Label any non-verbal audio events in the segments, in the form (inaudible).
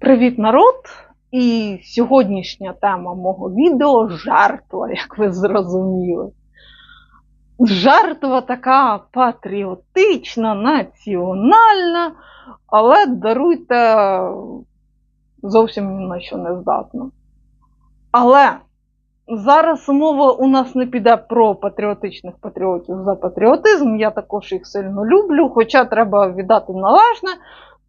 Привіт, народ! І сьогоднішня тема мого відео жертва, як ви зрозуміли. Жертва така патріотична, національна, але даруйте зовсім ні на що не здатна. Але зараз мова у нас не піде про патріотичних патріотів за патріотизм. Я також їх сильно люблю, хоча треба віддати належне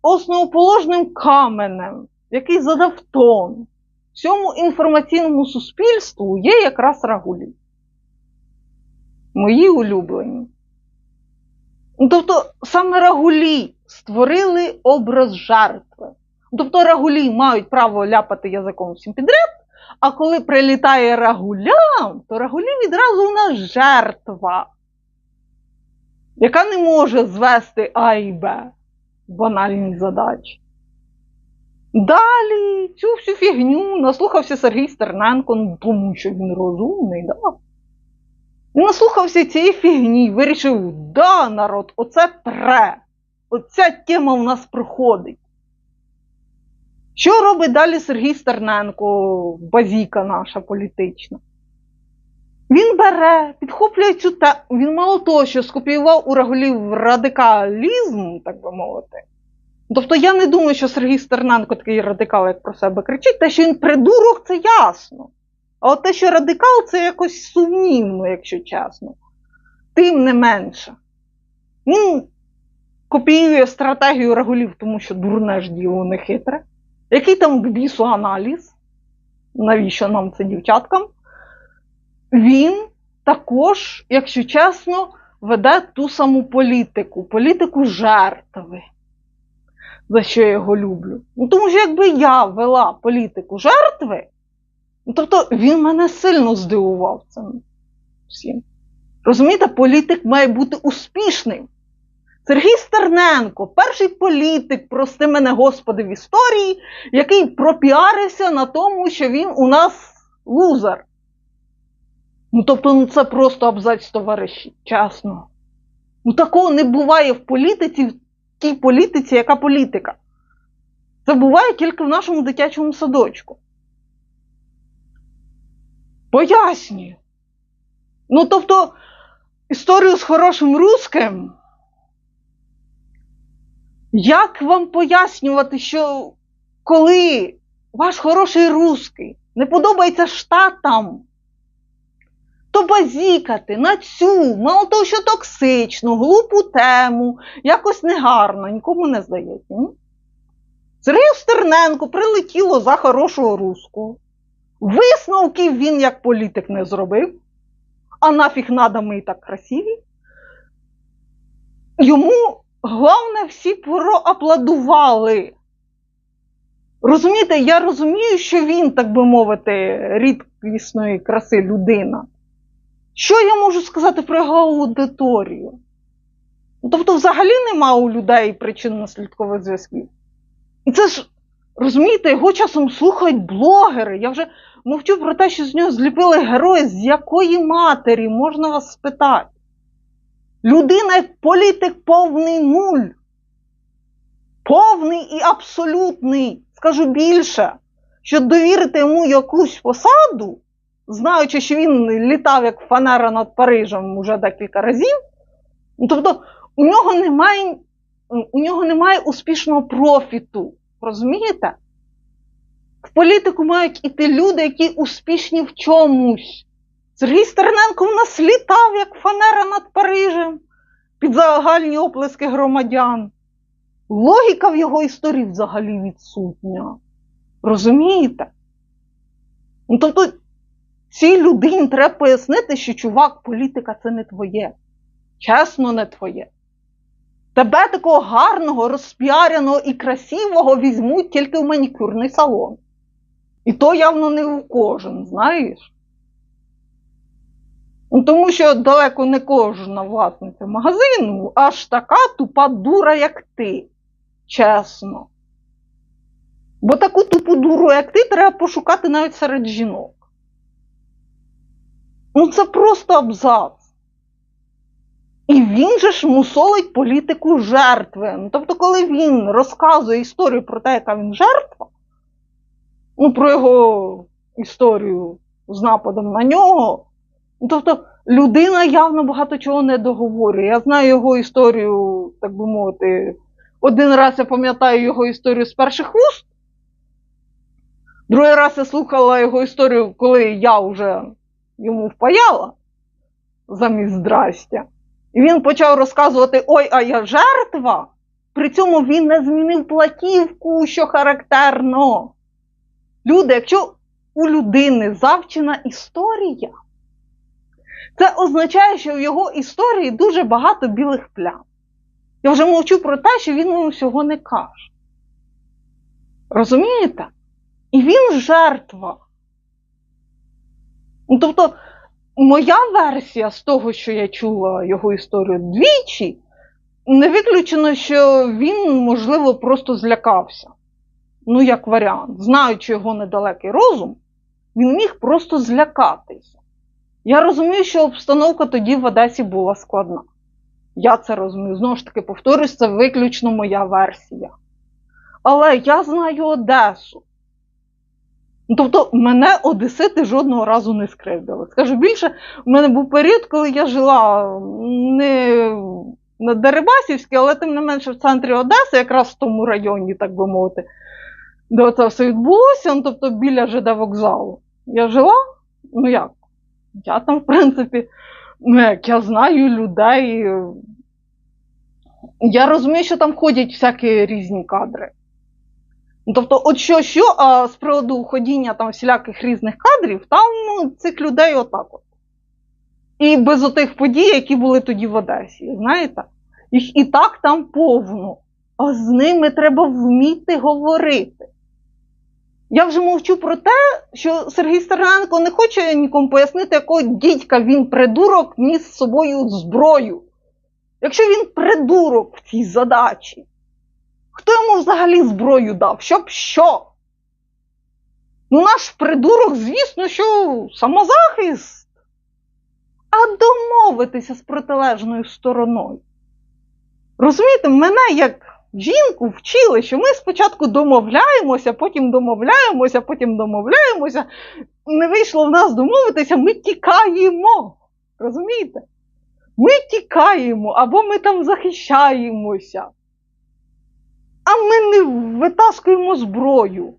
основоположним каменем, який задав тон всьому інформаційному суспільству, є якраз рагулі. Мої улюблені. Ну, Тобто саме рагулі створили образ жертви. Тобто рагулі мають право ляпати язиком всім підряд, а коли прилітає рагулям, то рагулі відразу у нас жертва, яка не може звести А і Б банальні задачі. Далі цю всю фігню наслухався Сергій Стерненко, ну, тому що він розумний, да? Наслухався цієї фігні, вирішив, да, народ, оце пре. Оця тема в нас проходить. Що робить далі Сергій Стерненко, базіка наша політична? Він бере, підхоплює цю тему. Він мало того, що скопіював у Рагулів радикалізм, так би мовити. Тобто я не думаю, що Сергій Стерненко такий радикал, як про себе кричить, те, що він придурок, це ясно. А от те, що радикал, це якось сумнівно, якщо чесно. Тим не менше. Він копіює стратегію Рагулів, тому що дурне ж діло не хитре. Який там к бісу аналіз? Навіщо нам це дівчаткам? Він також, якщо чесно, веде ту саму політику, політику жертви, за що я його люблю. Ну, тому що якби я вела політику жертви, ну, тобто він мене сильно здивував цим всім. Розумієте, політик має бути успішним. Сергій Стерненко, перший політик, прости мене, Господи, в історії, який пропіарився на тому, що він у нас лузер. Ну, тобто, ну це просто абзац товариші, чесно. Ну, такого не буває в політиці, в тій політиці, яка політика. Це буває тільки в нашому дитячому садочку. Пояснюю. Ну, тобто, історію з хорошим русским. Як вам пояснювати, що коли ваш хороший русский не подобається штатам, то базікати на цю, мало того, що токсичну, глупу тему, якось негарно, нікому не здається. Ні? Сергію Стерненко прилетіло за хорошого русского. Висновків він як політик не зробив, а нафіг надо ми і так красиві. Йому, головне, всі проаплодували. Розумієте, я розумію, що він, так би мовити, рідкісної краси людина. Що я можу сказати про його аудиторію? Тобто, взагалі нема у людей причинно-слідкових зв'язків. І це ж, розумієте, його часом слухають блогери. Я вже мовчу про те, що з нього зліпили герої, з якої матері можна вас спитати. Людина як політик повний нуль. Повний і абсолютний. Скажу більше, що довірити йому якусь посаду знаючи, що він літав як фанера над Парижем уже декілька разів, ну, тобто у нього немає у нього немає успішного профіту. Розумієте? В політику мають іти люди, які успішні в чомусь. Сергій Стерненко в нас літав як фанера над Парижем під загальні оплески громадян. Логіка в його історії взагалі відсутня. Розумієте? Ну, тобто Цій людині треба пояснити, що чувак, політика це не твоє. Чесно, не твоє. Тебе такого гарного, розпіареного і красивого візьмуть тільки в манікюрний салон. І то явно не у кожен, знаєш? Ну, Тому що далеко не кожна власниця магазину аж така тупа дура, як ти. Чесно. Бо таку тупу дуру, як ти, треба пошукати навіть серед жінок. Ну це просто абзац. І він же ж мусолить політику жертви. Ну, Тобто, коли він розказує історію про те, яка він жертва, ну, про його історію з нападом на нього. Ну, Тобто людина явно багато чого не договорює. Я знаю його історію, так би мовити. Один раз я пам'ятаю його історію з перших вуст. Другий раз я слухала його історію, коли я вже йому впаяла замість здрастя. І він почав розказувати: Ой, а я жертва. При цьому він не змінив платівку, що характерно. Люди, якщо у людини завчена історія, це означає, що в його історії дуже багато білих плям. Я вже мовчу про те, що він йому всього не каже. Розумієте? І він жертва. Ну, Тобто, моя версія з того, що я чула його історію двічі, не виключено, що він, можливо, просто злякався. Ну, як варіант, знаючи його недалекий розум, він міг просто злякатися. Я розумію, що обстановка тоді в Одесі була складна. Я це розумію. Знову ж таки, повторюсь, це виключно моя версія. Але я знаю Одесу. Тобто, мене Одесити жодного разу не скривдили. Скажу більше, в мене був період, коли я жила не на Дерибасівській, але тим не менше в центрі Одеси, якраз в тому районі, так би мовити, де це все відбулося, ну, тобто біля ЖД вокзалу. Я жила, ну як? Я там, в принципі, ну як я знаю людей. Я розумію, що там ходять всякі різні кадри. Ну, Тобто, от що, що, а з приводу ходіння там всіляких різних кадрів, там ну, цих людей отак от. І без отих подій, які були тоді в Одесі, знаєте? Їх і так там повно. А з ними треба вміти говорити. Я вже мовчу про те, що Сергій Стерненко не хоче нікому пояснити, якого дідька він придурок ніс з собою зброю. Якщо він придурок в цій задачі, хто йому взагалі зброю дав? Щоб що? Ну, наш придурок, звісно, що самозахист. А домовитися з протилежною стороною. Розумієте, мене як жінку вчили, що ми спочатку домовляємося, потім домовляємося, потім домовляємося. Не вийшло в нас домовитися, ми тікаємо. Розумієте? Ми тікаємо або ми там захищаємося. А ми не витаскуємо зброю.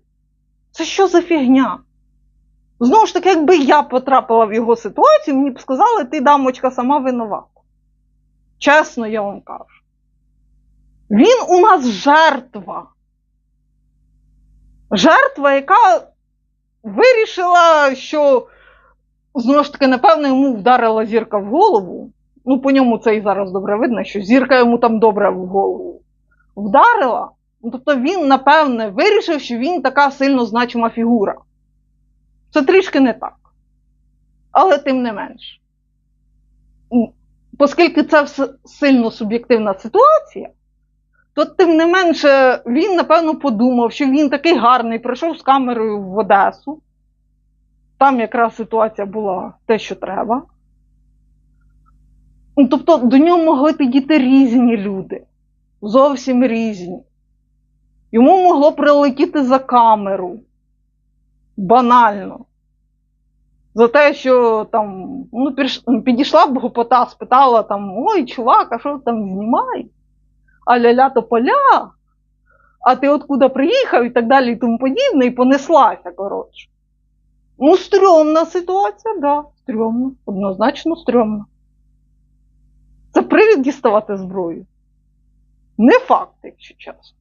Це що за фігня? Знову ж таки, якби я потрапила в його ситуацію, мені б сказали, ти, дамочка, сама винувата. Чесно, я вам кажу. Він у нас жертва. Жертва, яка вирішила, що, знову ж таки, напевно, йому вдарила зірка в голову. Ну, по ньому це і зараз добре видно, що зірка йому там добре в голову вдарила. Ну, Тобто він, напевне, вирішив, що він така сильно значима фігура. Це трішки не так. Але тим не менш. Оскільки це сильно суб'єктивна ситуація, то тим не менше він, напевно, подумав, що він такий гарний, прийшов з камерою в Одесу. Там якраз ситуація була те, що треба. Ну, Тобто до нього могли підійти різні люди, зовсім різні. Йому могло прилетіти за камеру. Банально. За те, що там ну, підійшла б гопота, спитала там, ой, чувак, а що там знімаєш? а ля-ля то поля, а ти откуда приїхав і так далі і тому подібне, і понеслася, коротше. Ну, стрьомна ситуація, да, стрьомна, однозначно стрьомна. Це привід діставати зброю. Не факт, якщо чесно.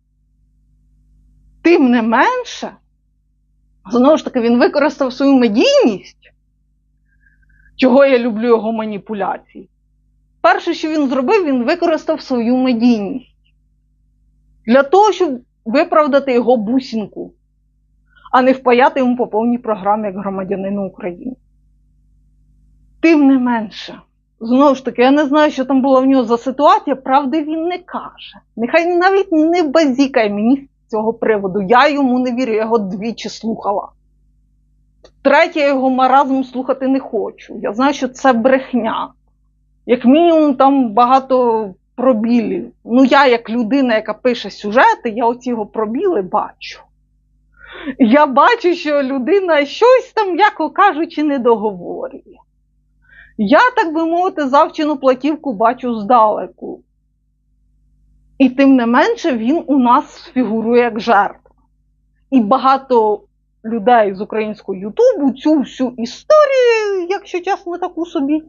Тим не менше, знову ж таки, він використав свою медійність, чого я люблю його маніпуляції. Перше, що він зробив, він використав свою медійність для того, щоб виправдати його бусінку, а не впаяти йому по повній програмі як громадянину України. Тим не менше, знову ж таки, я не знаю, що там була в нього за ситуація, правди він не каже. Нехай навіть не базікає мені цього приводу. Я йому не вірю, я його двічі слухала. Третє, я його маразм слухати не хочу. Я знаю, що це брехня. Як мінімум, там багато пробілів. Ну, я, як людина, яка пише сюжети, я оці його пробіли бачу. я бачу, що людина щось там, яко кажучи, не договорює. Я, так би мовити, завчену платівку бачу здалеку. І тим не менше він у нас фігурує як жертва. І багато людей з українського Ютубу цю всю історію, якщо чесно, таку собі,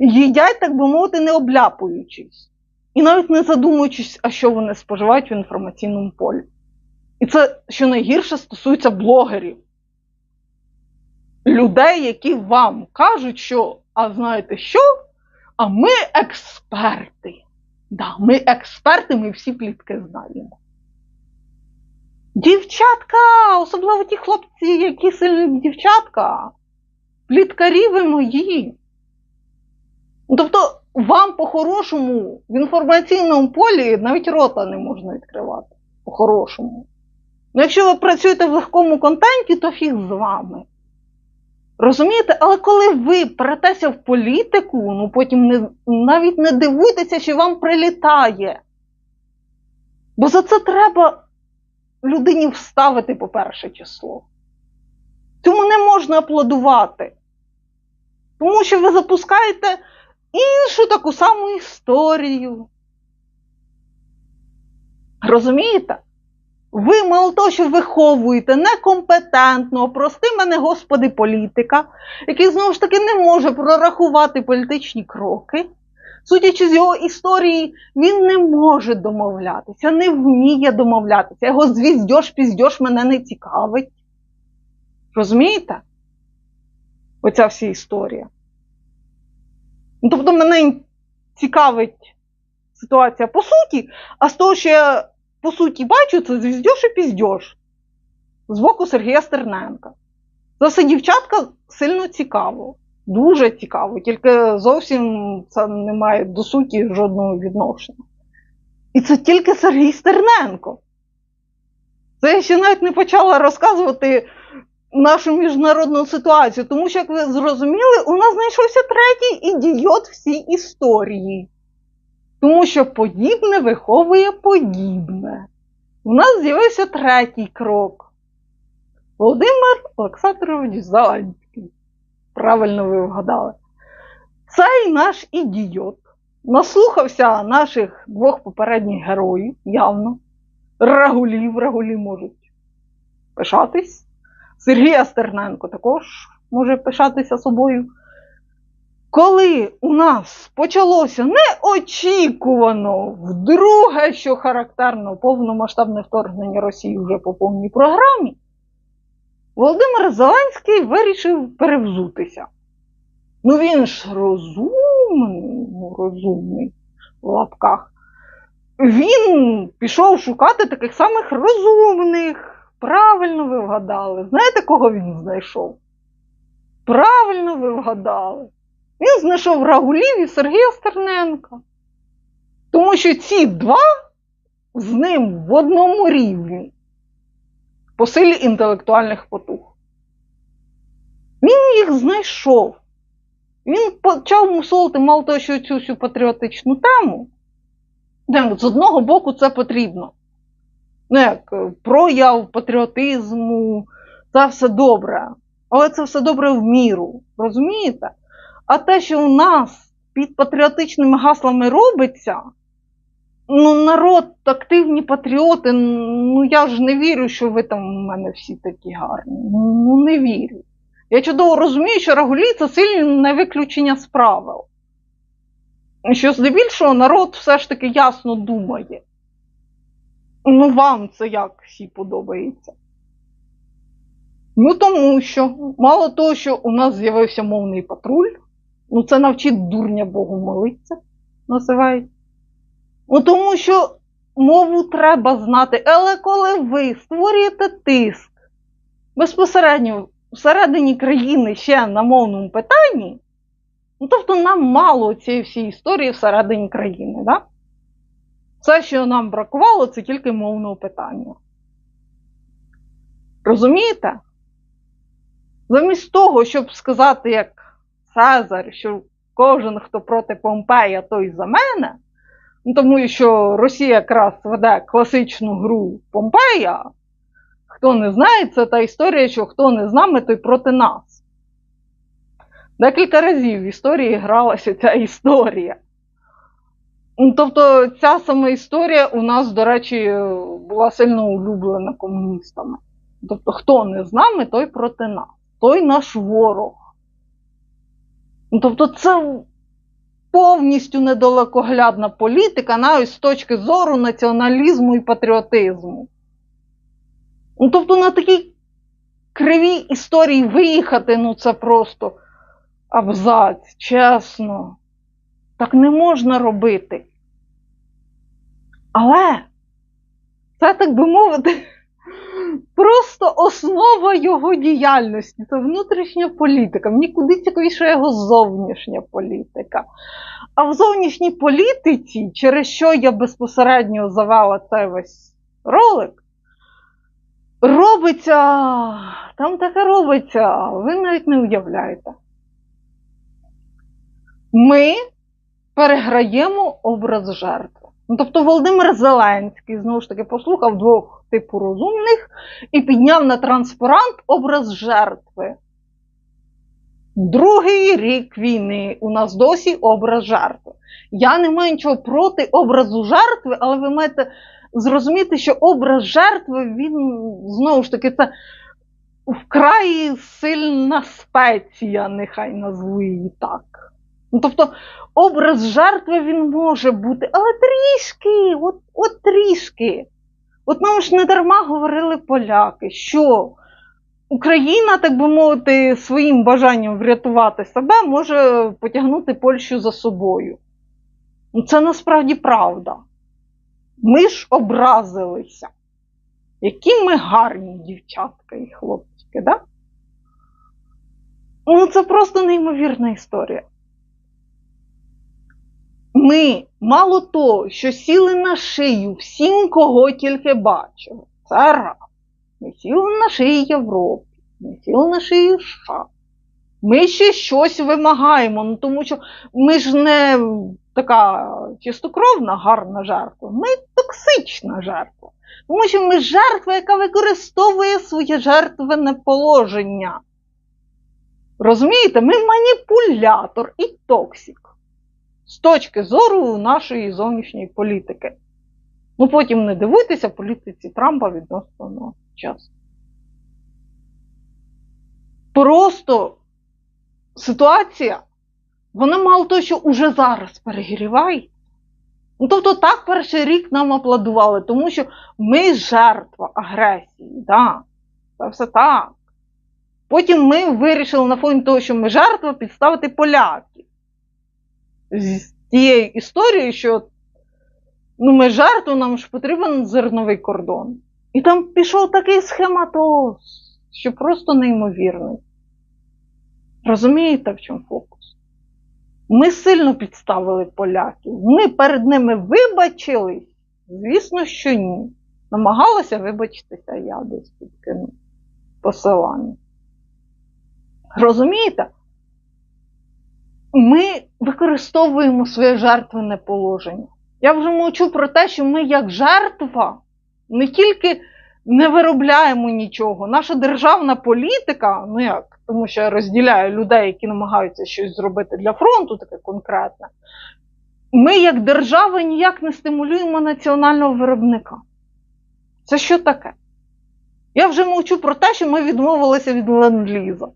їдять, так би мовити, не обляпуючись. І навіть не задумуючись, а що вони споживають в інформаційному полі. І це, що найгірше, стосується блогерів. Людей, які вам кажуть, що, а знаєте що? А ми експерти. Да, ми експерти, ми всі плітки знаємо. Дівчатка, особливо ті хлопці, які сильні дівчатка, пліткарі ви мої. Тобто, вам по-хорошому в інформаційному полі навіть рота не можна відкривати. По-хорошому. Ну, якщо ви працюєте в легкому контенті, то фіг з вами. Розумієте? Але коли ви перетеся в політику, ну потім не, навіть не дивуйтеся, що вам прилітає. Бо за це треба людині вставити по перше число. Цьому не можна аплодувати. Тому що ви запускаєте іншу таку саму історію. Розумієте? Ви мало того, що виховуєте некомпетентного, прости мене, господи, політика, який знову ж таки не може прорахувати політичні кроки. Судячи з його історії, він не може домовлятися, не вміє домовлятися. Його звіздьош, піздьош мене не цікавить. Розумієте? Оця вся історія. Ну, Тобто мене цікавить ситуація по суті, а з того, що я по суті бачу, це звіздьош і піздьош з боку Сергія Стерненка. Це все дівчатка сильно цікаво, дуже цікаво, тільки зовсім це не має до суті жодного відношення. І це тільки Сергій Стерненко. Це я ще навіть не почала розказувати нашу міжнародну ситуацію, тому що, як ви зрозуміли, у нас знайшовся третій ідіот всій історії. Тому що подібне виховує подібне. У нас з'явився третій крок. Володимир Олександрович Зеленський. Правильно ви вгадали. Цей наш ідіот наслухався наших двох попередніх героїв, явно. Рагулів, рагулі можуть пишатись. Сергія Стерненко також може пишатися собою. Коли у нас почалося неочікувано вдруге, що характерно повномасштабне вторгнення Росії вже по повній програмі, Володимир Зеленський вирішив перевзутися. Ну він ж розумний, ну розумний в лапках. Він пішов шукати таких самих розумних. Правильно ви вгадали. Знаєте, кого він знайшов? Правильно ви вгадали. Він знайшов Рагулів і Сергія Стерненка. Тому що ці два з ним в одному рівні по силі інтелектуальних потуг. Він їх знайшов. Він почав мусолити мало того, що цю всю патріотичну тему. З одного боку, це потрібно. Ну, як прояв патріотизму, це все добре. Але це все добре в міру. Розумієте? А те, що у нас під патріотичними гаслами робиться, ну, народ, активні патріоти, ну я ж не вірю, що ви там у мене всі такі гарні. Ну, не вірю. Я чудово розумію, що Рагулі це сильне виключення з правил. Що здебільшого народ все ж таки ясно думає. Ну, вам це як всі подобається. Ну, тому що, мало того, що у нас з'явився мовний патруль, ну це навчить дурня Богу молитися, називають. Ну, тому що мову треба знати, але коли ви створюєте тиск безпосередньо всередині країни ще на мовному питанні, ну тобто нам мало цієї всієї історії всередині країни, да? Все, що нам бракувало, це тільки мовного питання. Розумієте? Замість того, щоб сказати, як Цезар, що кожен, хто проти Помпея, той за мене, ну, тому що Росія якраз веде класичну гру Помпея, хто не знає, це та історія, що хто не з нами, той проти нас. Декілька разів в історії гралася ця історія. Ну, Тобто, ця сама історія у нас, до речі, була сильно улюблена комуністами. Тобто, хто не з нами, той проти нас, той наш ворог. Ну, Тобто, це повністю недалекоглядна політика, навіть з точки зору націоналізму і патріотизму. Ну, тобто, на такій кривій історії виїхати, ну це просто абзац, чесно. Так не можна робити. Але це, так би мовити, просто основа його діяльності. Це внутрішня політика. Мені куди цікавіше його зовнішня політика. А в зовнішній політиці, через що я безпосередньо завела цей весь ролик, робиться, там таке робиться, ви навіть не уявляєте. Ми переграємо образ жертви. Ну, тобто Володимир Зеленський, знову ж таки, послухав двох типу розумних і підняв на транспарант образ жертви. Другий рік війни у нас досі образ жертви. Я не маю нічого проти образу жертви, але ви маєте зрозуміти, що образ жертви, він знову ж таки, це вкрай сильна спеція, нехай назву її так. Ну, тобто, образ жертви він може бути, але трішки, от, от трішки. От нам ж не дарма говорили поляки, що Україна, так би мовити, своїм бажанням врятувати себе може потягнути Польщу за собою. Ну, Це насправді правда. Ми ж образилися. Які ми гарні дівчатка і хлопчики, да? Ну, це просто неймовірна історія. Ми мало того, що сіли на шию всім, кого тільки бачили. Це раз. Ми сіли на шиї Європи, ми сіли на шиї США. Ми ще щось вимагаємо, ну тому що ми ж не така чистокровна, гарна жертва, ми токсична жертва. Тому що ми жертва, яка використовує своє жертвене положення. Розумієте, ми маніпулятор і токсик з точки зору нашої зовнішньої політики. Ну потім не дивуйтеся політиці Трампа відносно часу. Просто ситуація, вона мало того, що уже зараз перегріває. Ну, тобто, так перший рік нам аплодували, тому що ми жертва агресії. Да, Це все так. Потім ми вирішили на фоні того, що ми жертва, підставити поляків. З тією історією, що ну, ми жертва, нам ж потрібен зерновий кордон. І там пішов такий схематоз, що просто неймовірний. Розумієте, в чому фокус? Ми сильно підставили поляків. Ми перед ними вибачились? Звісно, що ні. Намагалася вибачитися, я десь підкину посилання. Розумієте? Ми використовуємо своє жертвене положення. Я вже мовчу про те, що ми, як жертва, не тільки не виробляємо нічого. Наша державна політика, ну як, тому що я розділяю людей, які намагаються щось зробити для фронту, таке конкретне. Ми, як держава, ніяк не стимулюємо національного виробника. Це що таке? Я вже мовчу про те, що ми відмовилися від ленд-ліза.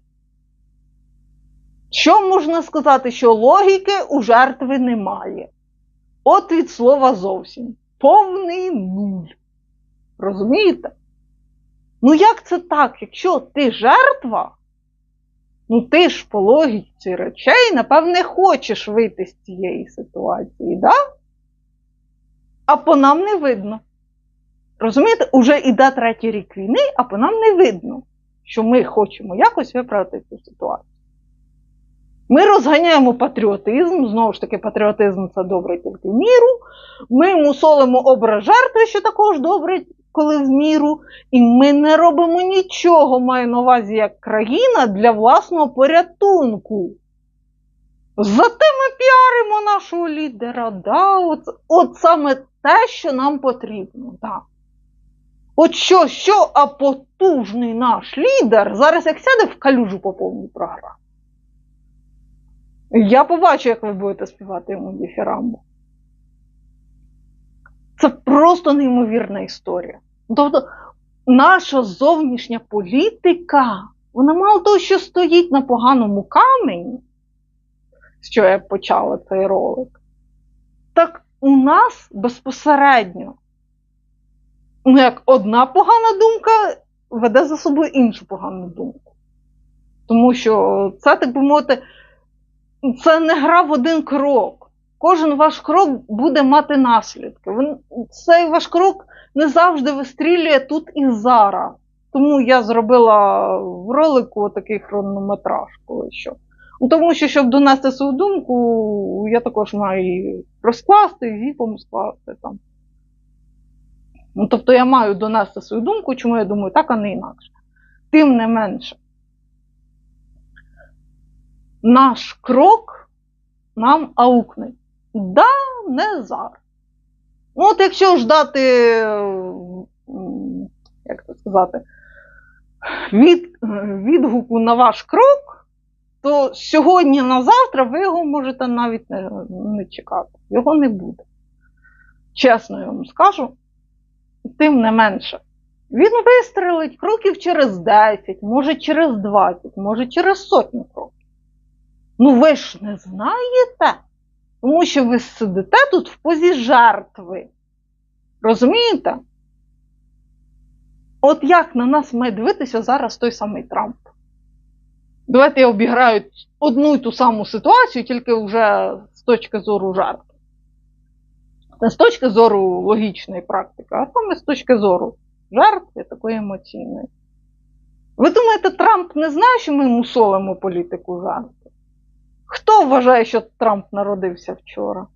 Що можна сказати, що логіки у жертви немає? От від слова зовсім. Повний нуль. Розумієте? Ну як це так? Якщо ти жертва, ну ти ж по логіці речей, напевне, хочеш вийти з цієї ситуації, да? а по нам не видно. Розумієте, уже іде третій рік війни, а по нам не видно, що ми хочемо якось виправити цю ситуацію. Ми розганяємо патріотизм, знову ж таки, патріотизм це добре тільки в міру. Ми мусолимо образ жертви, що також добре, коли в міру. І ми не робимо нічого, маю на увазі як країна для власного порятунку. Зате ми піаримо нашого лідера. Да? От, от саме те, що нам потрібно. Да. От що, що, а потужний наш лідер зараз як сяде в калюжу по повній програмі. Я побачу, як ви будете співати йому діфірамбу. Це просто неймовірна історія. Тобто, наша зовнішня політика, вона мало того, що стоїть на поганому камені, з чого я почала цей ролик, так у нас безпосередньо, ну як одна погана думка веде за собою іншу погану думку. Тому що це, так би мовити, це не гра в один крок. Кожен ваш крок буде мати наслідки. Цей ваш крок не завжди вистрілює тут і зараз. Тому я зробила в ролику такий хронометраж, коли що. Ну, Тому що, щоб донести свою думку, я також маю її розкласти, і віпом скласти там. Ну, тобто я маю донести свою думку, чому я думаю так, а не інакше. Тим не менше, наш крок нам аукне. Да, не зараз. Ну, от якщо ждати, як це сказати, від, відгуку на ваш крок, то сьогодні на завтра ви його можете навіть не, не чекати. Його не буде. Чесно я вам скажу. Тим не менше. Він вистрелить кроків через 10, може через 20, може через сотню кроків. Ну ви ж не знаєте, тому що ви сидите тут в позі жертви. Розумієте? От як на нас має дивитися зараз той самий Трамп? Давайте я обіграю одну і ту саму ситуацію, тільки вже з точки зору жертви. Не з точки зору логічної практики, а саме з точки зору жертви такої емоційної. Ви думаєте, Трамп не знає, що ми мусолимо політику жертви? Хто вважає, що Трамп народився вчора?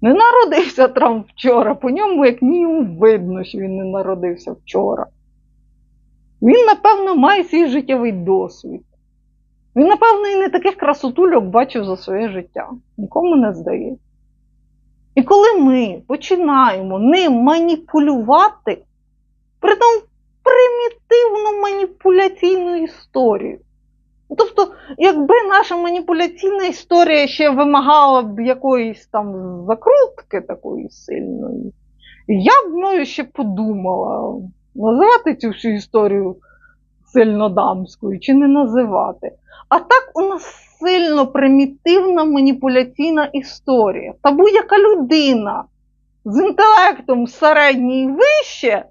Не народився Трамп вчора, по ньому, як мінімум, видно, що він не народився вчора. Він, напевно, має свій життєвий досвід. Він, напевно, і не таких красотульок бачив за своє життя. Нікому не здається. І коли ми починаємо ним маніпулювати, притом примітивну маніпуляційну історію. Тобто, якби наша маніпуляційна історія ще вимагала б якоїсь там закрутки такої сильної, я б мною ще подумала, називати цю всю історію сильнодамською чи не називати. А так у нас сильно примітивна маніпуляційна історія. Та будь-яка людина з інтелектом середній вище,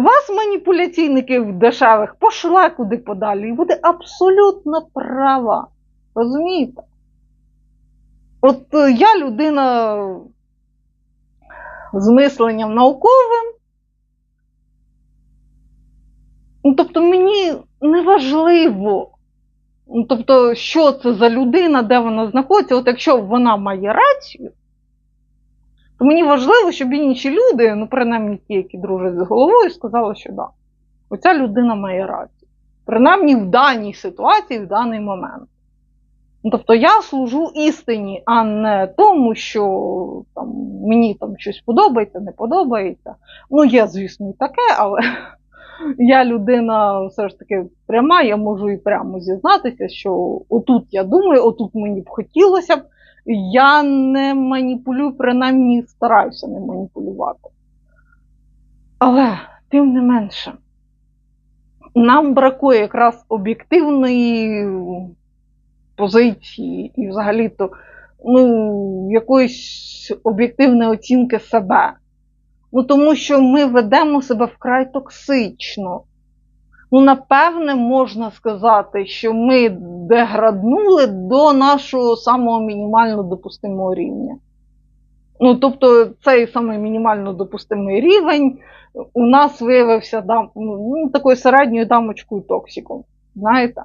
вас, маніпуляційників дешевих, пошле куди подалі і буде абсолютно права. Розумієте? От е, я людина з мисленням науковим. Ну, Тобто мені не важливо, ну, тобто, що це за людина, де вона знаходиться. От якщо вона має рацію, то мені важливо, щоб інші люди, ну, принаймні ті, які дружать з головою, сказали, що да, оця людина має рацію. Принаймні в даній ситуації, в даний момент. Ну, Тобто я служу істині, а не тому, що там, мені там щось подобається, не подобається. Ну, є, звісно, і таке, але (laughs) я людина все ж таки пряма, я можу і прямо зізнатися, що отут я думаю, отут мені б хотілося б. Я не маніпулюю, принаймні стараюся не маніпулювати. Але, тим не менше, нам бракує якраз об'єктивної позиції і взагалі-то ну, якоїсь об'єктивної оцінки себе. Ну, тому що ми ведемо себе вкрай токсично. Ну, напевне, можна сказати, що ми деграднули до нашого самого мінімально допустимого рівня. Ну, тобто, цей самий мінімально допустимий рівень у нас виявився дам, ну, такою середньою дамочкою токсиком. Знаєте?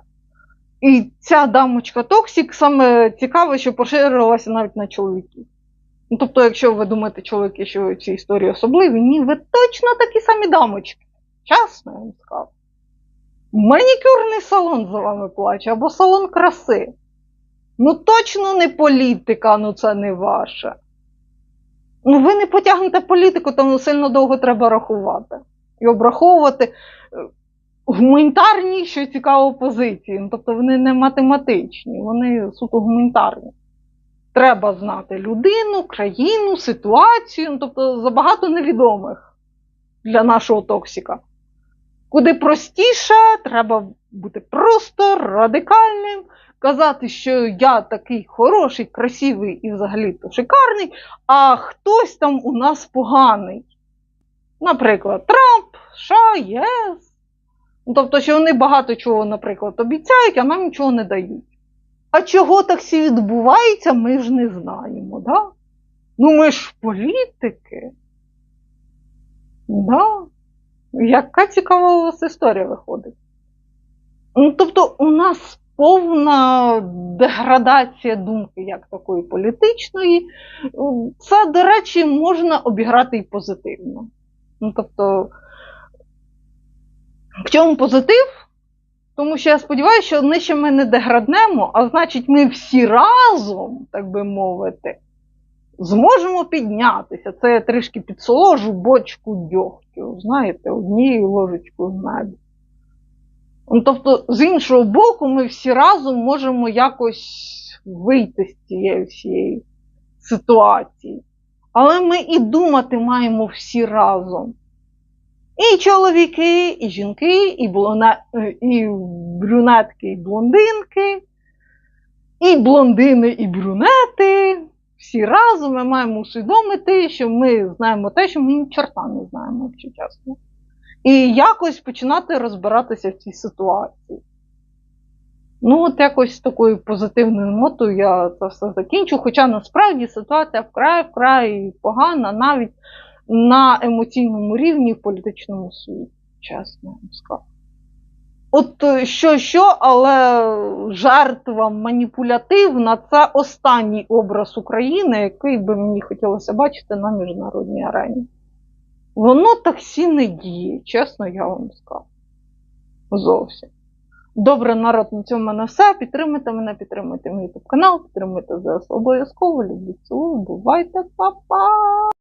І ця дамочка токсик саме цікаво, що поширилася навіть на чоловіків. Ну, тобто, якщо ви думаєте, чоловіки, що ці історії особливі, ні, ви точно такі самі дамочки. Чесно, я вам скажу. Манікюрний салон за вами плаче, або салон краси. Ну, точно не політика, ну це не ваше. Ну, ви не потягнете політику, тому сильно довго треба рахувати. І обраховувати е, гуманітарні, що цікаво, позиції. Ну, тобто вони не математичні, вони суто гуманітарні. Треба знати людину, країну, ситуацію, ну, тобто забагато невідомих для нашого токсика. Куди простіше, треба бути просто радикальним, казати, що я такий хороший, красивий і взагалі-то шикарний, а хтось там у нас поганий. Наприклад, Трамп, США, ЄС. Ну, Тобто, що вони багато чого, наприклад, обіцяють, а нам нічого не дають. А чого так всі відбувається, ми ж не знаємо, да? Ну ми ж політики. Да? Яка цікава у вас історія виходить? Ну, тобто, у нас повна деградація думки як такої політичної. Це, до речі, можна обіграти і позитивно. Ну, тобто, в чому позитив? Тому що я сподіваюся, що нижче ми не деграднемо, а значить, ми всі разом, так би мовити, зможемо піднятися. Це я трішки підсоложу бочку дьогтю, знаєте, однією ложечкою меду. Ну, тобто, з іншого боку, ми всі разом можемо якось вийти з цієї всієї ситуації. Але ми і думати маємо всі разом. І чоловіки, і жінки, і, блоне... і брюнетки, і блондинки, і блондини, і брюнети. Всі разом ми маємо усвідомити, що ми знаємо те, що ми чорта не знаємо, якщо чесно. І якось починати розбиратися в цій ситуації. Ну, от якось такою позитивною нотою я це все закінчу. Хоча насправді ситуація вкрай-вкрай погана навіть на емоційному рівні в політичному світі, чесно вам скажу. От е, що, що, але жертва маніпулятивна це останній образ України, який би мені хотілося бачити на міжнародній арені. Воно таксі не діє, чесно я вам скажу. Зовсім. Добре, народ, на цьому в все. Підтримуйте мене, підтримуйте мій канал, підтримуйте ЗС обов'язково. Люблю цілую, бувайте, па-па!